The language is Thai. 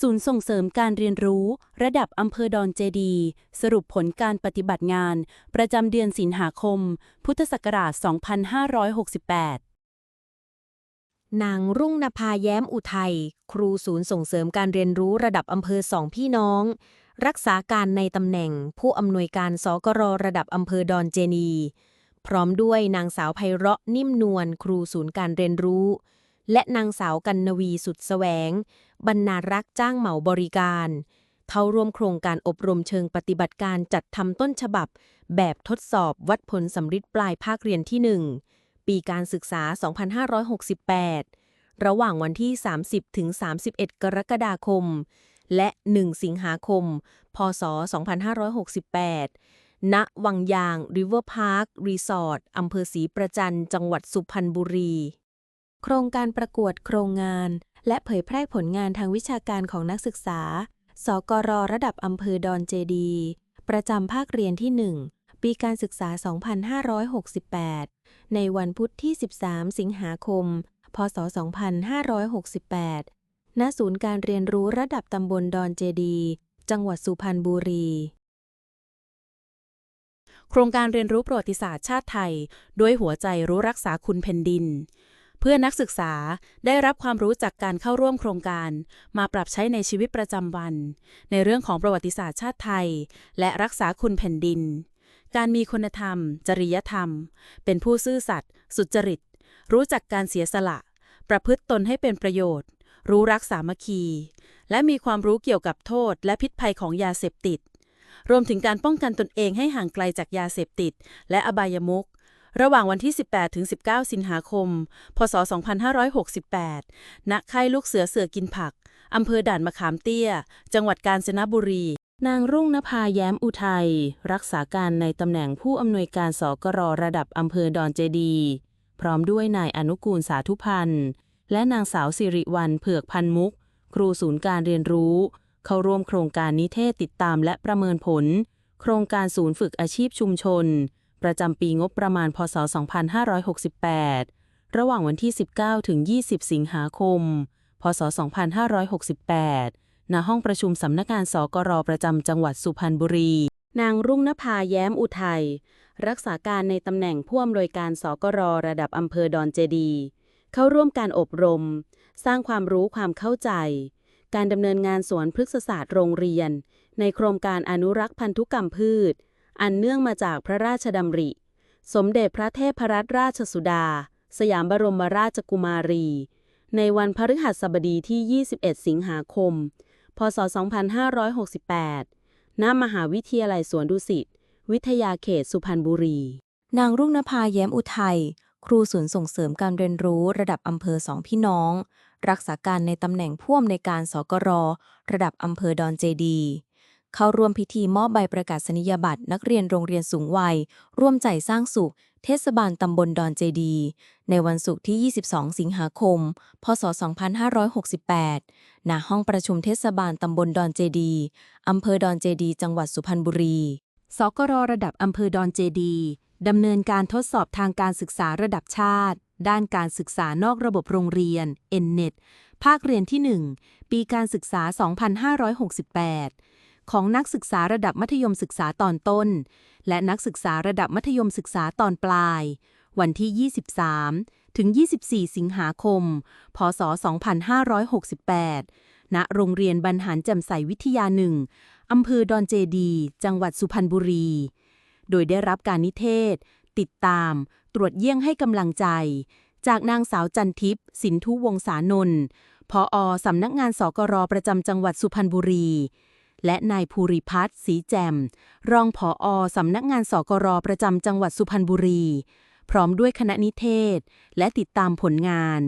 ศูนย์ส่งเสริมการเรียนรู้ ระดับอำเภอดอนเจดี สรุปผลการปฏิบัติงาน ประจำเดือนสิงหาคม พุทธศักราช 2568 นางรุ่งนภาแย้มอุทัย ครูศูนย์ส่งเสริมการเรียนรู้ระดับอำเภอสองพี่น้อง รักษาการในตำแหน่ง ผู้อำนวยการสกรระดับอำเภอดอนเจนีพร้อมด้วยนางสาวไพเราะนิ่มนวลครูศูนย์การเรียนรู้ และนางสาวกันนวีสุดแสวง บรรณารักษ์จ้างเหมาบริการ เข้าร่วมโครงการอบรมเชิงปฏิบัติการจัดทำต้นฉบับ แบบทดสอบวัดผลสำริดปลายภาคเรียนที่ 1 ปีการศึกษา 2568 ระหว่างวันที่ 30 ถึง 31 กรกฎาคม และ 1 สิงหาคม พศ 2568ณวังยาง ริเวอร์พาร์ค รีสอร์ท อำเภอศรีประจัน จังหวัดสุพรรณบุรี โครงการประกวดโครงงาน และเผยแพร่ผลงานทางวิชาการของนักศึกษา สกรระดับอำเภอดอนเจดี ประจำภาคเรียนที่ 1 ปีการศึกษา 2568 ในวันพุธที่ 13 สิงหาคม พศ 2568 ณ ศูนย์การเรียนรู้ระดับตำบลดอนเจดี จังหวัดสุพรรณบุรีโครงการเรียนรู้ประวัติศาสตร์ชาติไทย ด้วยหัวใจรู้รักษาคุณแผ่นดิน เพื่อนักศึกษาได้รับความรู้จากการเข้าร่วมโครงการ มาปรับใช้ในชีวิตประจำวัน ในเรื่องของประวัติศาสตร์ชาติไทย และรักษาคุณแผ่นดิน การมีคุณธรรม จริยธรรม เป็นผู้ซื่อสัตย์สุจริต รู้จักการเสียสละ ประพฤติตนให้เป็นประโยชน์ รู้รักสามัคคี และมีความรู้เกี่ยวกับโทษ และพิษภัยของยาเสพติดรวมถึงการป้องกันตนเองให้ห่างไกลจากยาเสพติด และอบายมุข ระหว่างวันที่ 18 ถึง 19 สิงหาคม พศ 2568 ณ ค่ายลูกเสือเสือกินผัก อำเภอด่านมะขามเตี้ย จังหวัดกาญจนบุรี นางรุ่งนภาแย้มอุทัย รักษาการในตำแหน่งผู้อำนวยการสกรระดับอำเภอดอนเจดี พร้อมด้วยนายอนุกูลสาธุพันธ์ และนางสาวสิริวัลเผือกพันมุก ครูศูนย์การเรียนรู้ เข้าร่วมโครงการนิเทศติดตามและประเมินผล โครงการศูนย์ฝึกอาชีพชุมชน ประจำปีงบประมาณ พศ 2568 ระหว่างวันที่ 19 ถึง 20 สิงหาคม พศ 2568 ณ ห้องประชุมสำนักงานสกรประจำจังหวัดสุพรรณบุรี นางรุ่งนภาแย้มอุทัย รักษาการในตำแหน่งผู้อำนวยการสกรระดับอำเภอดอนเจดี เข้าร่วมการอบรม สร้างความรู้ความเข้าใจ การดำเนินงานสวนพฤกษศาสตร์โรงเรียน ในโครงการอนุรักษ์พันธุกรรมพืช อันเนื่องมาจากพระราชดำริ สมเด็จพระเทพรัตนราชสุดา สยามบรมราชกุมารี ในวันพฤหัสบดีที่ 21 สิงหาคม พศ 2568 ณ มหาวิทยาลัยสวนดุสิต วิทยาเขตสุพรรณบุรี นางรุ่งนภาแย้มอุทัย ครูศูนย์ส่งเสริมการเรียนรู้ระดับอำเภอสองพี่น้อง รักษาการในตำแหน่งผู้อำนวยการสกร ระดับอำเภอดอนเจดี เข้าร่วมพิธีมอบใบประกาศนียบัตรนักเรียนโรงเรียนสูงวัย ร่วมใจสร้างสุข เทศบาลตำบลดอนเจดี ในวันศุกร์ที่ 22 สิงหาคม พศ 2568 ณ ห้องประชุมเทศบาลตำบลดอนเจดีอำเภอดอนเจดี จังหวัดสุพรรณบุรี สกรระดับอำเภอดอนเจดีดำเนินการทดสอบทางการศึกษาระดับชาติ ด้านการศึกษานอกระบบโรงเรียน n n e t ภาคเรียนที่ 1 ปีการศึกษา 2568 ของนักศึกษาระดับมัธยมศึกษาตอนต้น และนักศึกษาระดับมัธยมศึกษาตอนปลาย วันที่ 23 ถึง 24 สิงหาคม พศ 2568 ณ โรงเรียนบรรหารแจ่มใสวิทยาหนึ่งอำเภอดอนเจดี จังหวัดสุพรรณบุรี โดยได้รับการนิเทศ ติดตาม ตรวจเยี่ยงให้กำลังใจ จากนางสาวจันทิพย์สินทุวงศานนท์พออสำนักงานสกรประจำจังหวัดสุพรรณบุรี และนายภูริพัฒน์ศรีแจ่มรองผออสำนักงานสกรประจำจังหวัดสุพรรณบุรี พร้อมด้วยคณะนิเทศ และติดตามผลงาน